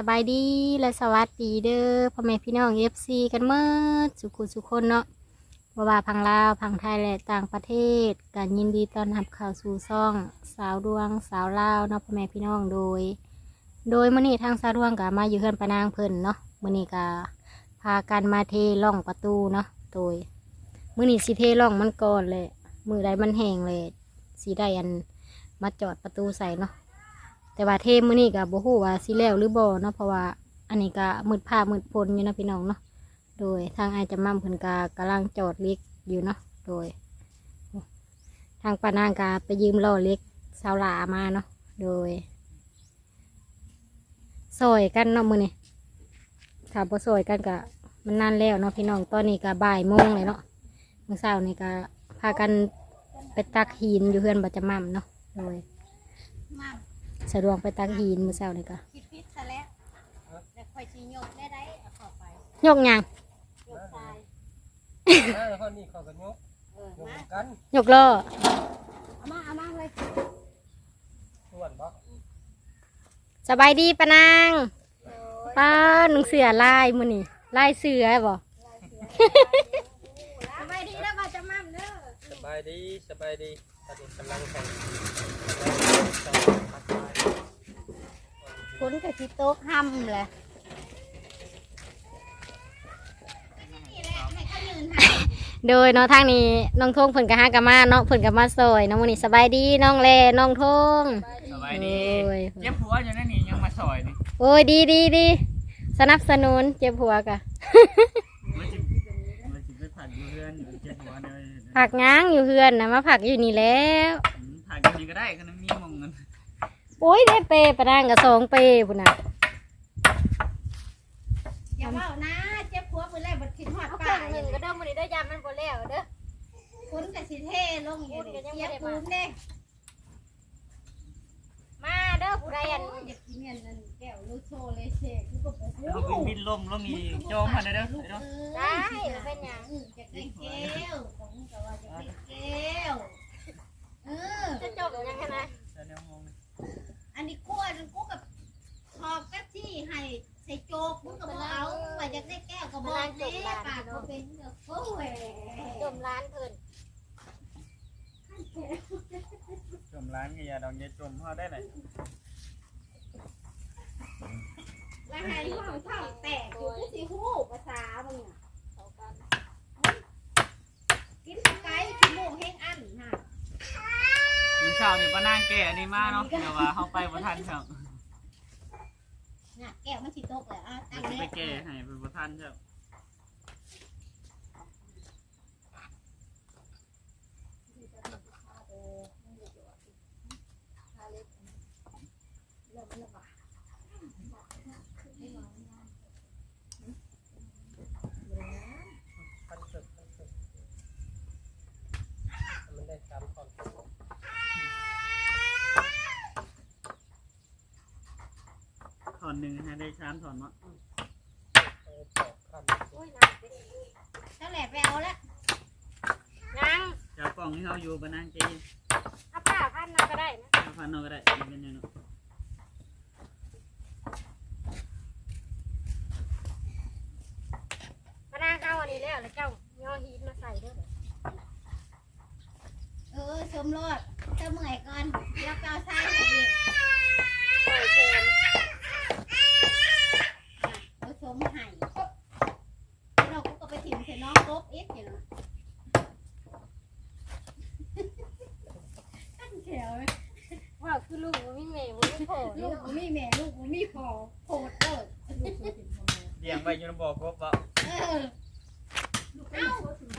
สบายดีและสวัสดีเด้อพ่อแม่พี่น้องเอฟซีกันเมื่อสุขุสุคนเนาะบ่ว่าพังลาวพังไทยและต่างประเทศกันยินดีต้อนรับข้าวสู่ซ่อง สาวดวงสาวลาวเนาะพ่อแม่พี่น้องโดย โดยมื้อนี้ทางสาวดวงก็มาอยู่เฮือนปานางเพิ่นเนาะมื้อนี้ก็พากันมาเทล่องประตูเนาะโดยมื้อนี้สิเทล่องมันก่อนเลยมือใดมันแห้งเลยสิได้อันมาจอดประตูใส่เนาะ แต่ว่าเทมื้อนี้ก็บ่ฮู้ว่าสิแล้วหรือบ่เนาะเพราะว่าอันนี้ก็มืดผ้ามืดพลอยู่นะพี่น้องเนาะโดยทางอายจะมั่มเพิ่นก็กำลังจอดเล็กอยู่เนาะโดย ทางป้านางก็ไปยืมล้อเล็กสาวหลามาเนาะโดยซอยกันเนาะมื้อนี้ถ้าบ่ซอยกันก็มันนานแล้วเนาะพี่น้องตอนนี้ก็บ่ายโมงเลยเนาะมื้อเช้านี่ก็พากันไปตักหินอยู่เฮือนบัจจมั่มเนาะโดย สะดวกไปตักหินมื้อเช้านี่ก็คิดพิษซะแล้วแต่ค่อยสิยกได้ได้เอาเข้าไปยกหยังยกทรายมาแล้วคนนี้เขาก็ยกเออยกมากันยกล้อเอามาเอามาเลยส่วนบ่สบายดีปะนางโอ้ยป้าหนังเสือลายมื้อนี่ลายเสือบ่สบายดีแล้วว่าจะมั่มเด้อสบายดีสบายดี ตอนนี้กำลังแข่งฝนก็สิตกห่ำแหละนี่แหละให้เขายืนหาโดยเนาะทางนี้น้องทงเพิ่นก็หากะมาเนาะเพิ่นก็มาซอยน้องมื้อนี้สบายดีน้องแลน้องทงสบายดีโอ้ยเจ็บหัวอยู่นั่นนี่ยังมาซอยนี่โอ้ยดีดีดีสนับสนุนเจ็บหัวกะ ผักง้างอยู่เฮือนนะมาผักอยู่นี่แล้วอืมผัดกันนี่ก็ได้ขนมนี้มองเงินโอ้ยได้เปปะนางกับสองเปพุ่นน่ะอย่าว่านะเจ็บหัวมื้อแรกบ่คิดฮอดเอาป้าเครื่องหนึ่งก็เด้อมื้อนี้เด้อยามมันบ่แล้วเด้อฝนก็สิเทลงอยู่ฝนก็นี่ยังเสีบ่ยได้มาปูนเด้มาเด้อผู้ใดอันโยอยากกินเนี่ยนั่นแก้วลูกโชว์เลยเชกกูก็บ่รู้เอาบินบินลมลงนี่โจมมาเลยเด้อเนาะได้แล้วเป็นหยังอืมจะได้แก้วของมึงก็ว่าจะได้แก้ว เออ จะจบยังไงนะแต่แนวมองนี่อันนี้กูอันกูกับชอบกะที่ให้ใส่โจกมึงก็บอกเอาว่าจะได้แก้วก็บอกเด้ปากก็เป็นเด้อโอ้ยจมร้านเพิ่นจมร้านก็อย่าดองอย่าจมพอได้ไหนแล้วให้ห้องท้องแตกอยู่กูสิฮู้ภาษามึงน่ะกินไก่กินหมูแห้งอันฮะ มัน เช้านี่ป้านางแก่อันนี้มาเนาะเดี๋ยวว่าเฮาไปบ่ทันครับน่ะแก้วมันสิตกแล้วอะตั้งจะแล้ไปวแก่ให้ไปบ่ทันครับ พันสึกพันสึกมันได้สามตอน ถอน หนึ่งให้ได้ชามถอนเนาะเออตอกคำโอ้ยน้ำเจ้าแหล่ไปเอาละยังเจ้ากล่องที่เฮาอยู่ป้านางแก่เอาผ้าพันมาก็ได้นะเอาพันเอาก็ได้เป็นยังเนาะปะนางเอาอันนี้แล้วแล้วเจ้าย่อฮีทมาใส่เด้อเออชมรถเจ้าเมื่อยก่อนแล้วก็เอาทรายให้อีก ใส่แทน เอาชมให้เราก็ไปถิ่มใส่น้องกบอีกอยู่เนาะตั้งแถวเลย ว่าคือลูกบ่มีแม่บ่มีพ่อ ลู นี่ ก เนาะ บ่มีแม่ลูกบ่มีพ่อโคตรเอิด เลี้ยงไว้อยู่ในบ่อกบบ่ เออเอ้า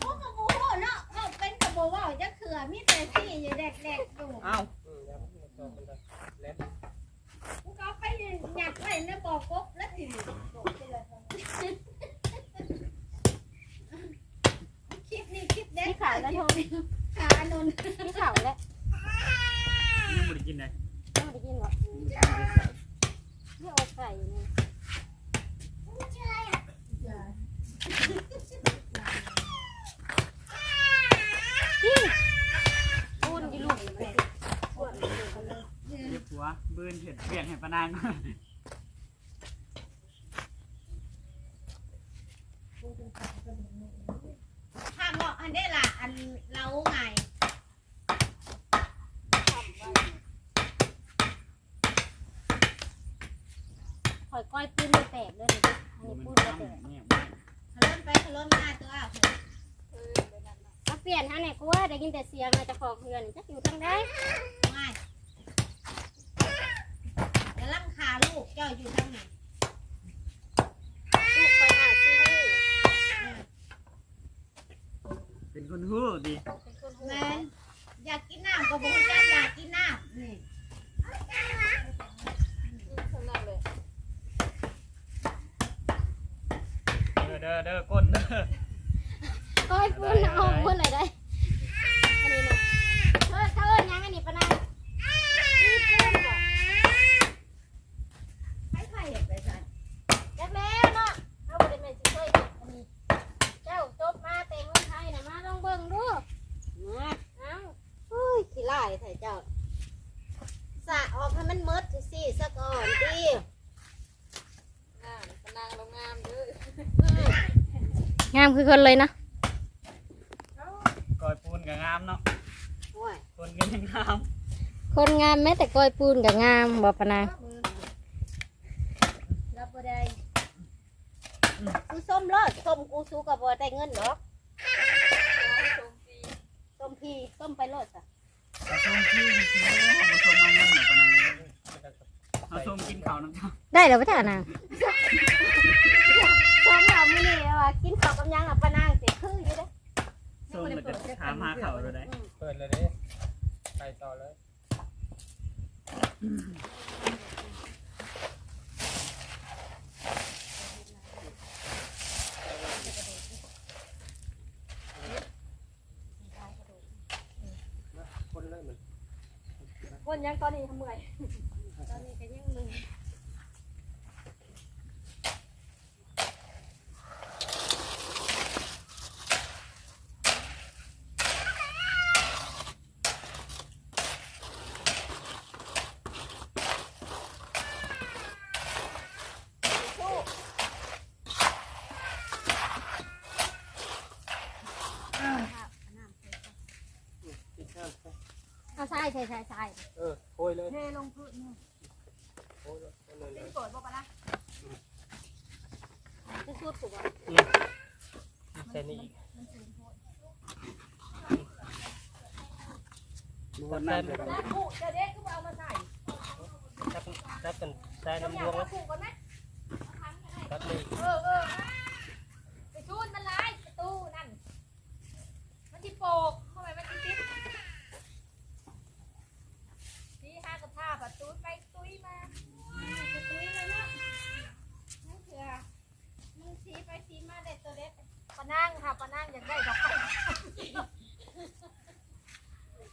พวกกับโมโหเนาะเขาเป็นกับโม แล้วโทร ขาหนุน ที่เขาแล้ว ยังบ่ได้กินเลย ไม่ได้กินหรอกนี่อกไก่นี่ปูนกี่ลูกเลย เรียบหัวบืนเห็ดเบี่ยงเห็ดปะนาง ข้างบอกอันนี้ล่ะ อันเราไง หอยก้อยปูนไม่แตกด้วยนี่อันนี้ปูนไม่แตก เนี่ย ขลุ่นไปขลุ่นมาตัวมาเปลี่ยนฮะเนี่ยกูว่าได้ยินแต่เสียงมาจะขอเพื่อนจะอยู่ทางใดไม่กำลังขาลูกเจ้าอยู่ทางไหนลูกคอยหาซิวเป็นคนฮู้ดีเป็นคนหูแม่นอยากกินน้ำก็บอกว่าจะอยากกินน้ำนี่คนนั้นเลย เด้อก้นเด้อ ก้อยปูนเอาปูนไรได้ อันนี้เนี่ยเฮ้ยเขาเอิ้นยังอันนี้ปะนางนี่ปูนบ่ ให้ใครอยากไปใส่ แรกแล้วเนาะเอาบริเวณสิเคยเก็บอันนี้ เจ้าจบมาเต็มเมืองไทยนะมาลองเบิ่งดูมาเอา อุ้ยขี้ไล่ใส่เจ้าสะออกให้มันมดสิซะก่อนดิ งามคือคนเลยนะกอยปูนกับงามเนาะโอ้ยคนกันยังงาม คนงามแม้แต่ก้อยปูนกับงามบ่ปะนางรับบ่ได้ซื้อส้มรอดส้มกูสู้กับบ่ได้เงินหรอกส้มพีส้มไปรอดจ้ะผสมที่จริงๆแล้วผสมมาเงินเหมือนปะนางผสมกินข้าวน้ำเจ้าได้แล้วปะจ้านาง ยังอะปะนางสิคืออยู่เด้ส้มแล้วก็ถามหาข้าวเลยได้เปิดเลยดิไปต่อเลยคนเลยเหมือนคนยังตอนนี้ทำเมื่อยตอนนี้ก็ยังมึน กินข้าวไป เอา ใช่ใช่ใช่ใช่เออโอยเลยเทลงพื้นนี่โอยเลยโอยเลยเปิดบ่ปะนะจะสุดถูกป่ะแค่นี้คนนั้นเลยผูกจะเด็กก็เอามาใส่จับจับกันใส่น้ำดวงมานะผูกกันไหมจับนี่เออเออไปชูนมันร้ายประตูนั่น มันที่โปกทำไมมันที่ติดที่ห้ากับผ้าประตูไปตุ้ยมา จะตุ้ยเลยเนาะนั่นคือมึงสีไปสีมาได้ตัวเด็ก ปะ นั่งค่ะปานั่งอยากได้ดอกไม้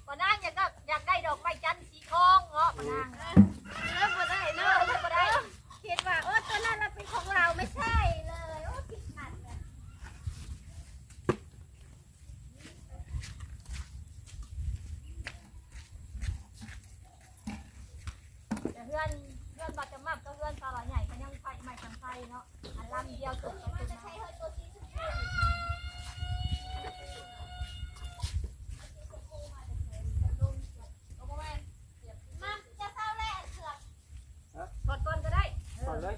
ปานั่งอยากได้อยากได้ดอกไม้จันทร์สีทองเนาะปานั่งเลิกบ่ได้เนาะ อเลิกบ่ได้ คิดว่าเออตัวนั้นเราเป็นของเราไม่ใช่เลยโอ้ผิดพลาดเลย แต่เพื่อนเพื่อนบัตรจะมับก็เพื่อนตลาดใหญ่ก็ยังไฟใหม่ทางไฟเนาะอันลำเดียวจบไปจนมา มาจะเข้าแรกเสือก กดก่อนก็ได้ ก่อนเลย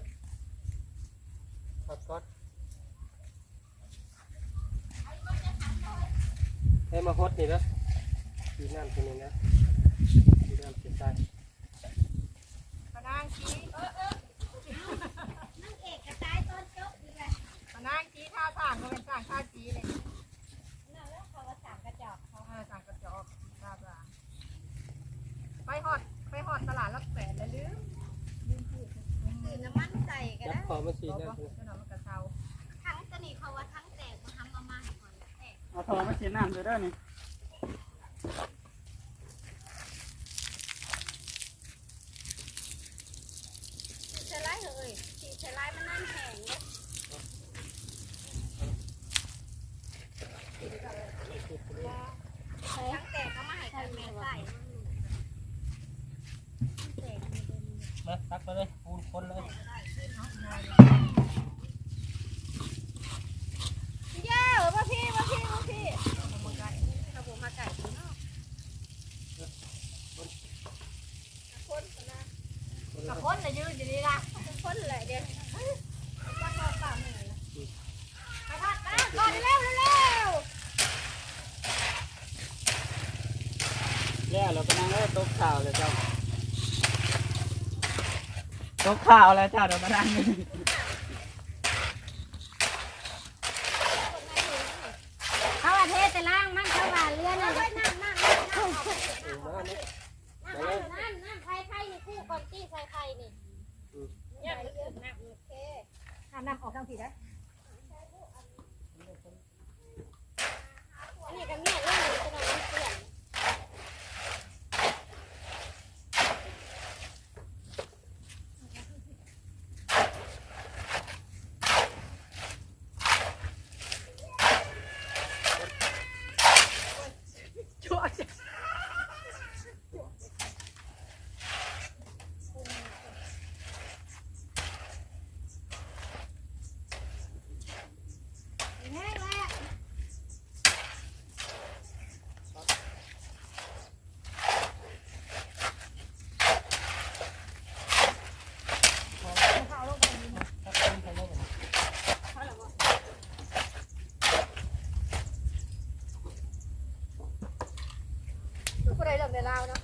กดกดให้ มาฮดนี่นะดีน้ำที่นี่นะดีน้ำเสียใจปะนางชี้เออเออนั่งเอกกระจายต้นจบดีเลยปะนางชี้ท่าทางก็เป็นทางท่าชี้เลยนั่นแล้วเขาว่าสามกระจอกเขาเออทางกระจอกท่าทางไปหอดไปหอดตลาดลักแสนแล้วลืมคือน้ำมันใส่ก็จับได้คอมาสีบอกน้ำว่าเจ้าหน้ามันกระเซาทั้งตัวนี้เขาว่าทั้งแตกมาทำมามาให้ก่อนแตกเเอมาเช็ดน้ำเลยเด้อนี่ ใส่ไรเอ้ยสีใส่ไรมันนั่นแห้งเนี่ยทั้งแตกก็มาให้กันแม่ใส่ มาตักไปเลยปูนคนเลย เย้มาพี่มาพี่มาพี่ถ้าผมมาไก่เนาะคนนะกับคนน่ะยืนอยู่นี่ล่ะคนเลยเดี๋ยวจักรอบตามเลยไปพัดนะก่อนเร็วเร็ว แล้วเราไปนั่งได้ตกข่าวเลยเจ้าตก ข่าวแล้วจ้าเดี๋ยวมานั่งนี่ เขาว่าเทแต่ล่างมันเขาว่าเรือน่ะ นั่งนั่งนั่งนั่ง เออมาเนี่ย นั่นนั่นไข่ไข่นี่คู่ก่อนที่ใส่ไข่นี่ เนี่ยนั่งโอเค ห้ามนำออกทางผิดนะอันนี้ก็เมียเรื่องนี้จะนอนเปลี่ยน แห้งแล้ว ผู้ใดเริ่มได้ลาวเนาะ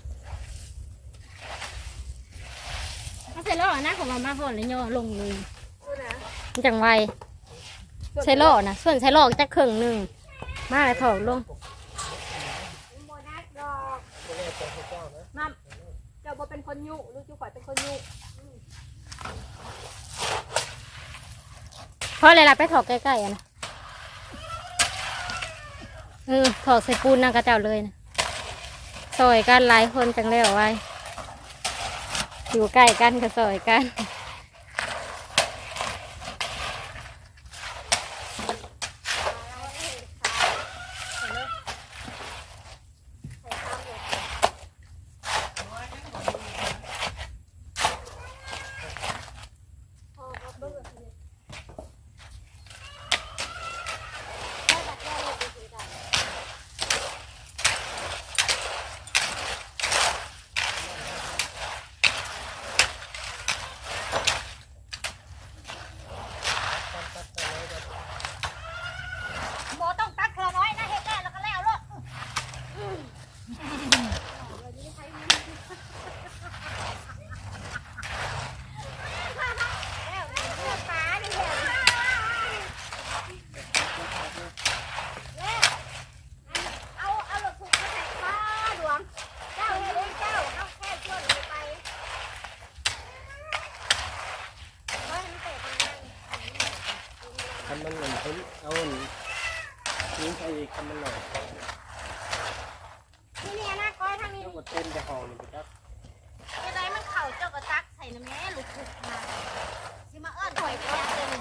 ถ้าใส่ล้อนะของมามาก่อนเลยย่อลงเลยมันจังไวใช้ล้อนะส่วนใช้ล้อจะครึ่งหนึ่งมาเลยถอดลงโมนัสดอกไม่ได้เป็นพระเจ้านะเจ้าบ่เป็นคนยุลูกจุ๋ข่อยเป็นคนยุเพราะอะไรล่ะไปถอดใกล้ๆอะนะเออถอดใส่ปูนนางกระเจ้าเลยนะซอยกันหลายคนจังแล้วไว้ อยู่ใกล้กันก็ซอยกัน โมต้องตักเธอน้อยนะเฮ็ดแล้วแล้วก็แล้วลูกแล้วเลือกปลาดิเห็นเอาเอาหลดถูกมาใส่ปลาหลวง เจ้าเฮ้ยเจ้าเอาแค่ชวนไปเฮ้ยมันเตะทางนั้น ทำมัน เหมือนคนเอาอันนี้ใส่อีกทำมันหน่อยนี่เนี่ยนะก้อยทางนี้เจ้าก็เต้นจะห้องนี่ไปครับจะได้มันเข่าเจ้ากระตักใส่น้ำแม่ลูกคุกมาสิมาเอิ้นถอยแก้เต็ม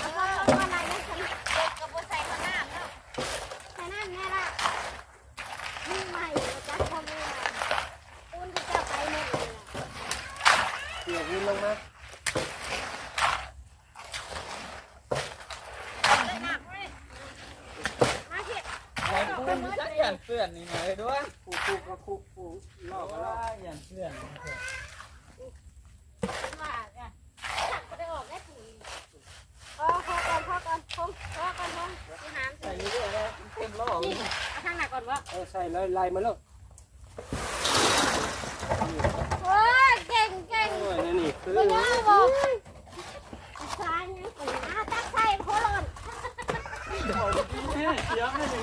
เอาว่าเอาว่าอะไรนะฉันเด็กกับบัใส่ข้างหน้าเนาะใส่น้ำแน่ละมือใหม่จักพอมือใหม่ปูนที่เจ้าไปหมดเลยเกี่ยวยืนลงมา เลยหนักเลยมาเห็ด ไอ้ปูนจัก อย่างเพื่อนนี่หน่อยด้วยคู่คู่ก็คู่คู่ลอกก็ลอกอย่างเพื่อนว่าเนี่ยจับก็ได้ออกได้ถุงพอพอก่อนพอก่อนพงพอก่อนพงที่หามใส่นี่ด้วยนะเต็มโลกนี่เอาทางไหนก่อนวะเออใส่เลยไล่มาแล้วโอ้ยเก่งเก่งโอ้ยนั่นนี่คือไม่ได้บอกซานยังก่อนนะตักใส่โคลอนเสียงไม่ดี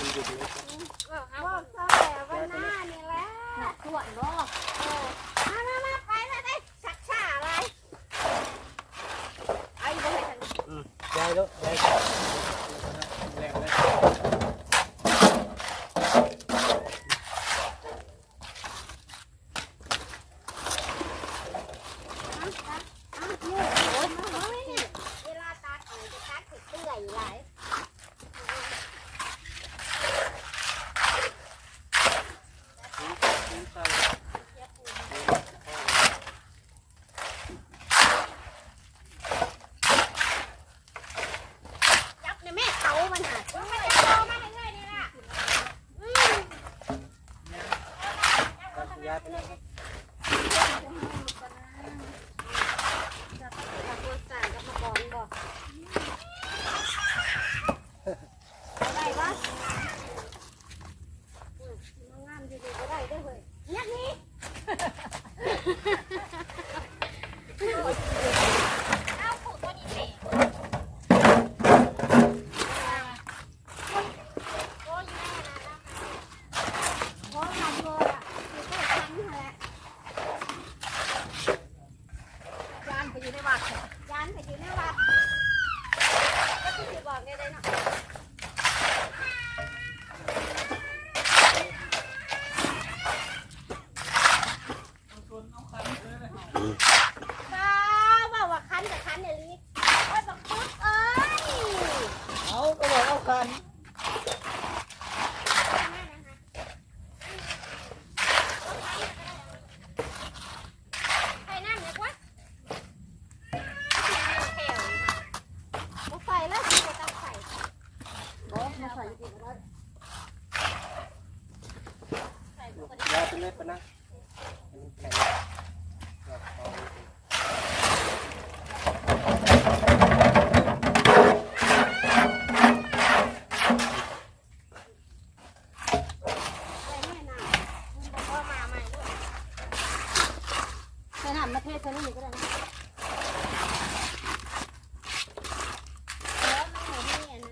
บอกซะแล้วว่าหน้านี่แหละขวดบ่เออมามามาไปไปไปชักช้าอะไรไอ้บ่ให้ทัน ได้แล้วได้ จากตัวสารก็บอกบอก Mm-hmm.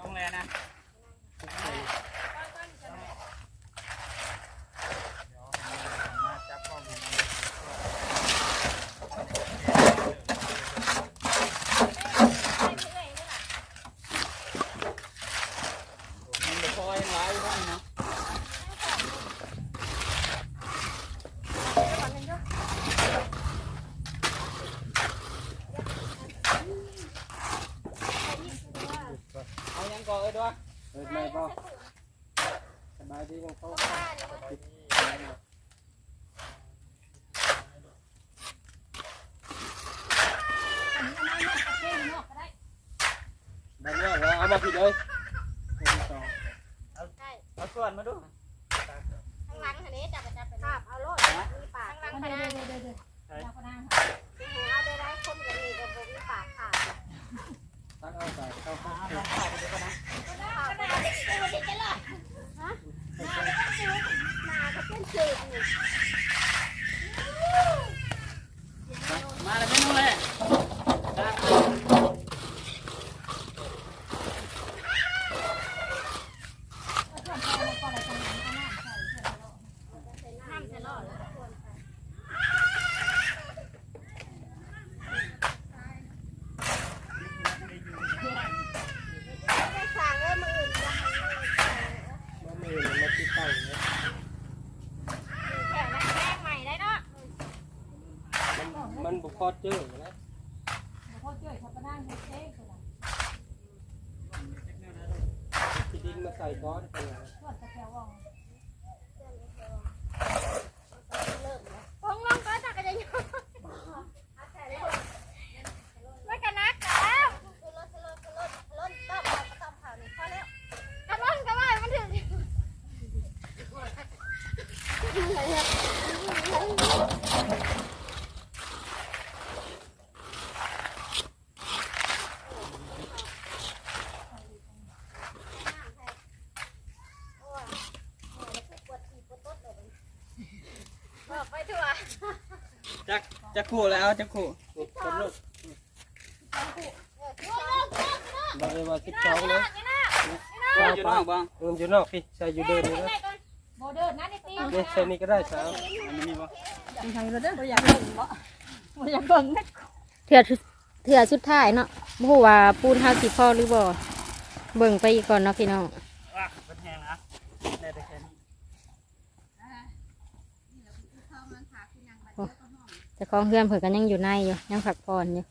น้องแลนะ ก่อนมาดูข้างหลังคันนี้จับไปจับไปคาบเอาโลดมีปากข้างหลังคันนี้เอาได้ได้คนกันนี่กับมีปากค่ะตั้งเอาใส่เข้าเข้างข้าเข้าไปดูก่อนนะขนาดที่จะมาดิกันเลยฮะมาก็เป็นมาก็เป็นเศษนี่มาแล้วไม่รู้เลย เด็ดบ่พอเจอนะพ่อเจ้ยทับนั่งเท่ๆคนละที่ดินมาใส่ก้อนเป็นไงทอดตะแคงว่อง พงลงก็จักรยานยนต์ไม่กันนักแล้วคือรถคือรถคือรถรถต้มเราก็ต้มเผานี่พอแล้วกันวันกันว่ามันถึง บอกไปถั่ว จักจัก คู่แล้วจักคู่นี่กำลังโอ้โหบอกเลยว่าสิบสองเลยว่าอยู่นอกบ้างเงินอยู่นอกพี่ใส่อยู่เดินนี่นะโมเดินนะนี่ตีนี่ใส่นี่ก็ได้สาวอันนี้มีบ่ทางเราเด้อบ่อยากเบิ่งบ่บ่อยากเบิ่งนะเถื่อเถื่อสุดท้ายเนาะบ่ฮู้ว่าปูนเฮาสิพอหรือบ่เบิ่งไปอีกก่อนเนาะพี่น้อง อะเป็นแห้งนะได้แต่แค่นี้ เจ้าของเพื่อนเพิ่นก็ยังอยู่ในอยู่ยังพักผ่อนอยู่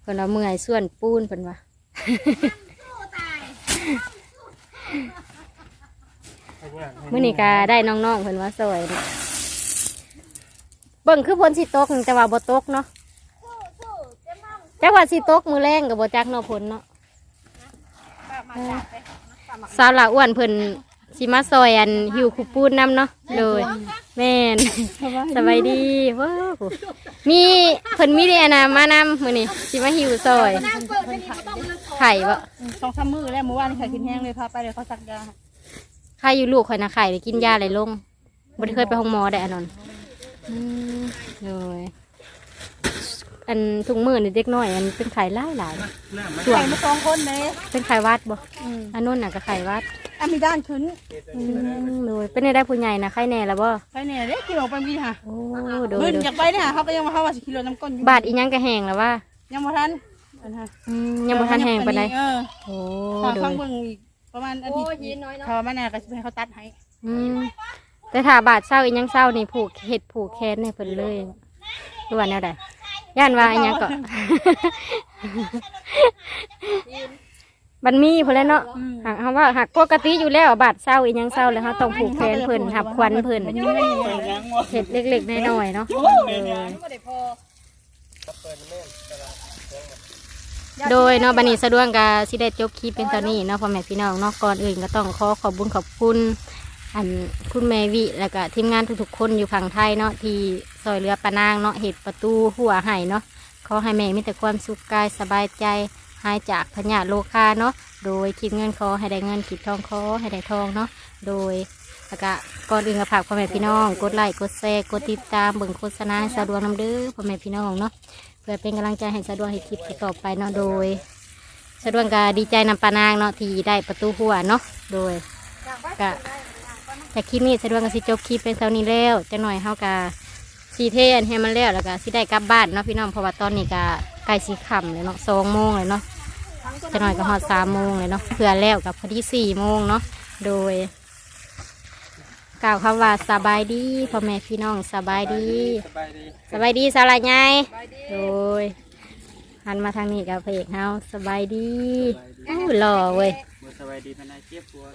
เพิ่นเอาเมื่อยส่วนปูนเพิ่นว่าให้งานให้มื้อนี้ก็ได้น้องๆเพิ่นว่าสวยเนาะเบิ่งคือเพิ่นสิตกแต่ว่าบ่ตกเนาะสู้สู้เต็มห้องจักว่าสิตกมื้อแรงก็บ่จักเนาะเพิ่นเนาะมาจับไปสาวละอ้วนเพิ่นสิมาซอยอันหิวคูปูนนํเนาะโดย แม่นสบายดีว้าวมีเพิ่นมีเดนะมานำมื้อนี้สิมาหิวซอยน้ำเปิดไปนี่ก็ต้องลึกไข่บ่สองสามมื้อแล้วเมื่อวานนี่ไข่กินแห้งเลยพาไปเลยเขาซักยาไข่อยู่ลูกข่อยนะไข่ได้กินยาอะไรลงบ่ได้เคยไปห้องหมอได้อันนั้นอืมโดยอันถุงมือนี่เด็กน้อยอันเป็นไข่หลายหลายน้ำมันส่วไข่นมาสองคนเลยเป็นไข่วัดบ่อืมอันนู้นน่ะก็ไข่วัด อะมีด้านขึ้นอืมโดยเป็นได้ได้ผู้ใหญ่นะไข่แน่แล้วบ่ไปเนี่ยเด้กิโลไปมีค่ะโอ้โดยเบิ่นโดยอยากไปเนี่ยเขาก็ยังมาเขาว่าสิกิโลน้ำก้นอยู่บาทอีหยังก็แห้งแล้วว่ายังบ่ทันอันฮะอืมยังบ่ทันแห้งปานใดเออโอ้ขอโดฟังยเบิ่งอีกประมาณอาทิตย์ยีน้อยเนาะเขามาแน่ก็สิให้เขาตัดให้อืมแต่ถ้าบาทเศร้าอีหยังเศร้านี่ผูกเห็ดผูกแขนให้เพิ่นเลยรู้ว่าแนวใดย่านว่าอีหยังก็ บันมีเพิ่นแหล้วเนาะหากเฮาว่าหากปกติอยู่แล้วบาทเศร้าอีหยังเศร้าแล้วเฮาต้องผูกแขนเพิ่นหับควันเพิ่นมันยังไม่ได้ยังไงเป็นยังวะเห็ดเล็กๆน้อยๆเนาะเป็นยังเปิดแม่นตลาดโดยเนาะบัดนี้สะดวกก็สิได้จบคลิปเป็นตอนนี้เนาะพ่อแม่พี่น้องเนาะก่อนอื่นก็ต้องขอขอบคุญขอบคุณ อันคุณแม่วิแล้วก็ทีมงานทุกๆคนอยู่ฝั่งไทยเนาะที่ซอยเรือปะนางเนาะเห็ดประตูหัวไห้เนาะขอให้แม่มีแต่ความสุขกายสบายใจ หายจากพญาโลคาเนาะโดยคิดเงินขอให้ได้เงินคิดทองขอให้ได้ทองเนาะโดยแล้วก็ก่อนอื่นก็ฝากพ่อแม่พี่น้อง กดไลค์กดแชร์กดติดตามเบิ่งโฆษณาให้สะดวกนำเด้อพ่อแม่พี่น้องเนาะเพื่อเป็นกำลังใจให้สะดวกให้คลิปต่อไปเนาะโดยสะดวกก็ดีใจนำปานางเนาะที่ได้ประตูหัวเนาะโดยก็แต่คลิปนี้สะดวกก็สิจบคลิปเป็นเท่านี้แล้วจะหน่อยเฮากะสีเทนให้มันแล้วแล้วก็สิได้กลับบ้านเนาะพี่น้องเพราะว่าตอนนี้ก็ ใกล้สีค่ำเลยเนาะสองโมงเลยเนาะจะหน่อยก็หอดสามโมงเลยเนาะเพื่อแล้วกับพอดีสี่โมงเนาะโดย กล่าวคำว่าสบายดีพ่อแม่พี่น้องสบายดีสบายดีสบายดีสาวลายไงโดยหันมาทางนี้กับพระเอกเฮาสบายดีอู้หล่อเว้ยบ่สบายดีปานใดเจ็บปวด